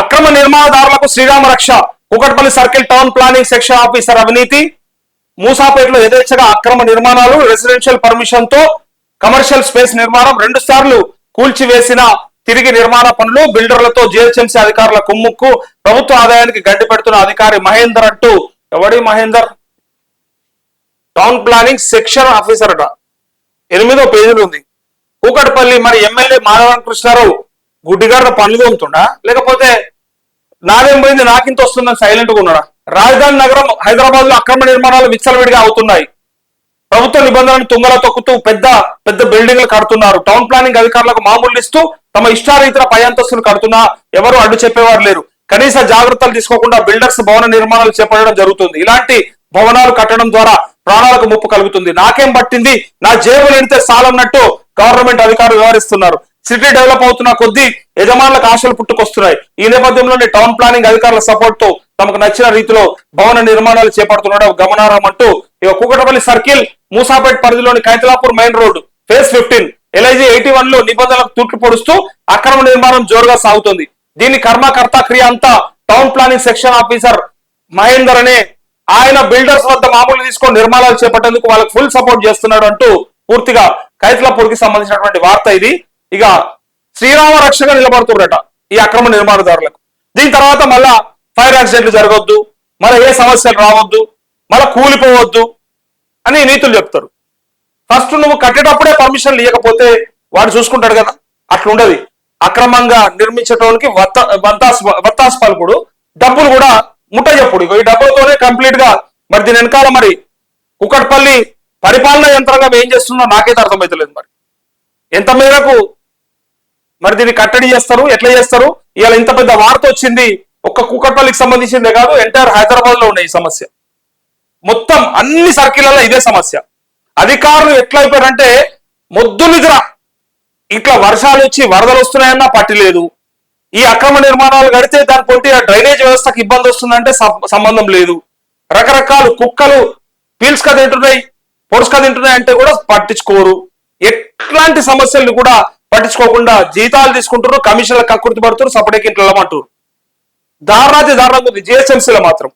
అక్రమ నిర్మాణదారులకు శ్రీరామ రక్ష. Kukatpally circle town planning section officer అవినీతి. మూసాపేటలో యథేచ్ఛగా అక్రమ నిర్మాణాలు రెసిడెన్షియల్ పర్మిషన్తో కమర్షియల్ స్పేస్ నిర్మాణం రెండు సార్లు కూల్చివేసిన తిరిగి నిర్మాణ పనులు బిల్డర్లతో జిహెచ్ఎంసీ అధికారుల కుమ్ముక్కు. ప్రభుత్వ ఆదాయానికి గడ్డి పెడుతున్న అధికారి మహేందర్ అంటూ ఎవడి Mahender? Town planning section officer అట. ఎనిమిదో పేజీలు ఉంది. కూకట్పల్లి మరి ఎమ్మెల్యే మాధవన్ కృష్ణారావు గుడ్డిగాడ పనులు తోముతుండా? లేకపోతే నాదేం పోయింది? నాకింత వస్తుందని సైలెంట్గా ఉన్నాడా? రాజధాని నగరం హైదరాబాద్లో అక్రమ నిర్మాణాలు విచ్చలవిడిగా అవుతున్నాయి. ప్రభుత్వ నిబంధనలను తుంగలో తొక్కుతూ పెద్ద పెద్ద బిల్డింగ్లు కడుతున్నారు. టౌన్ ప్లానింగ్ అధికారులకు మామూలు ఇస్తూ తమ ఇష్టారీతిన పై అంతస్తులు కడుతున్నా ఎవరు అడ్డు చెప్పేవారు లేరు. కనీస జాగ్రత్తలు తీసుకోకుండా బిల్డర్స్ భవన నిర్మాణాలు చేపట్టడం జరుగుతుంది. ఇలాంటి భవనాలు కట్టడం ద్వారా ప్రాణాలకు ముప్పు కలుగుతుంది. నాకేం పట్టింది? నా జేబు నిండితే సాలన్నట్టు గవర్నమెంట్ అధికారులు వ్యవహరిస్తున్నారు. సిటీ డెవలప్ అవుతున్న కొద్దీ యజమానులకు ఆశలు పుట్టుకొస్తున్నాయి. ఈ నేపథ్యంలోనే టౌన్ ప్లానింగ్ అధికారుల సపోర్ట్తో తమకు నచ్చిన రీతిలో భవన నిర్మాణాలు చేపడుతుండడం గమనార్హం అంటూ ఇక కూకటపల్లి సర్కిల్ మూసాపేట్ పరిధిలోని Kaithalapur main road phase fifteen LIG eighty వన్లో నిబంధనలకు తూట్లు పొడుస్తూ అక్రమ నిర్మాణం జోరుగా సాగుతుంది. దీని కర్మకర్త క్రియ అంతా town planning section officer Mahender అనే ఆయన బిల్డర్స్ వద్ద మామూలు తీసుకొని నిర్మాణాలు చేపట్టేందుకు వాళ్ళకి ఫుల్ సపోర్ట్ చేస్తున్నాడు అంటూ పూర్తిగా కైతలాపూర్కి సంబంధించినటువంటి వార్త ఇది. ఇక శ్రీరామ రక్షగా నిలబడుతుండట ఈ అక్రమ నిర్మాణదారులకు. దీని తర్వాత మళ్ళా ఫైర్ యాక్సిడెంట్లు జరగొద్దు మళ్ళీ ఏ సమస్యలు రావద్దు మళ్ళీ కూలిపోవద్దు అని నీతులు చెప్తారు. ఫస్ట్ నువ్వు కట్టేటప్పుడే పర్మిషన్ ఇవ్వకపోతే వాడు చూసుకుంటాడు కదా అట్లుండదు. అక్రమంగా నిర్మించడానికి వత్త వత్తాస్ వత్తాస్ పలుకుడు డబ్బులు కూడా ముట్ట చెప్పుడు. ఈ డబ్బులతోనే కంప్లీట్గా మరి దీని వెనకాల మరి కుకట్పల్లి పరిపాలన యంత్రాంగం ఏం చేస్తుందో నాకైతే అర్థమవుతలేదు మరి. ఎంత మేరకు మరి దీన్ని కట్టడి చేస్తారు? ఎట్లా చేస్తారు? ఇవాళ ఇంత పెద్ద వార్త వచ్చింది. ఒక్క కూకట్పల్లికి సంబంధించిందే కాదు ఎంటైర్ హైదరాబాద్లో ఉన్నాయి ఈ సమస్య. మొత్తం అన్ని సర్కిళ్ళలో ఇదే సమస్య. అధికారులు ఎట్లా అయిపోయారంటే మొద్దు నిద్ర. ఇట్లా వర్షాలు వచ్చి వరదలు వస్తున్నాయన్నా పట్టలేదు ఈ అక్రమ నిర్మాణాలు కడితే దాని పొంటి డ్రైనేజ్ వ్యవస్థకు ఇబ్బంది వస్తుందంటే సంబంధం లేదు. రకరకాల కుక్కలు పీల్స్క తింటున్నాయి పొడుచుక తింటున్నాయి అంటే కూడా పట్టించుకోరు. ఎట్లాంటి సమస్యలు కూడా పట్టించుకోకుండా జీతాలు తీసుకుంటారు కమిషన్ల కక్కుర్తి పడుతున్నారు సపరేట్ ఇంట్లో అంటారు దారుణాతి దారుణంగా ఉంది. జిహెచ్ఎంసీలో మాత్రం.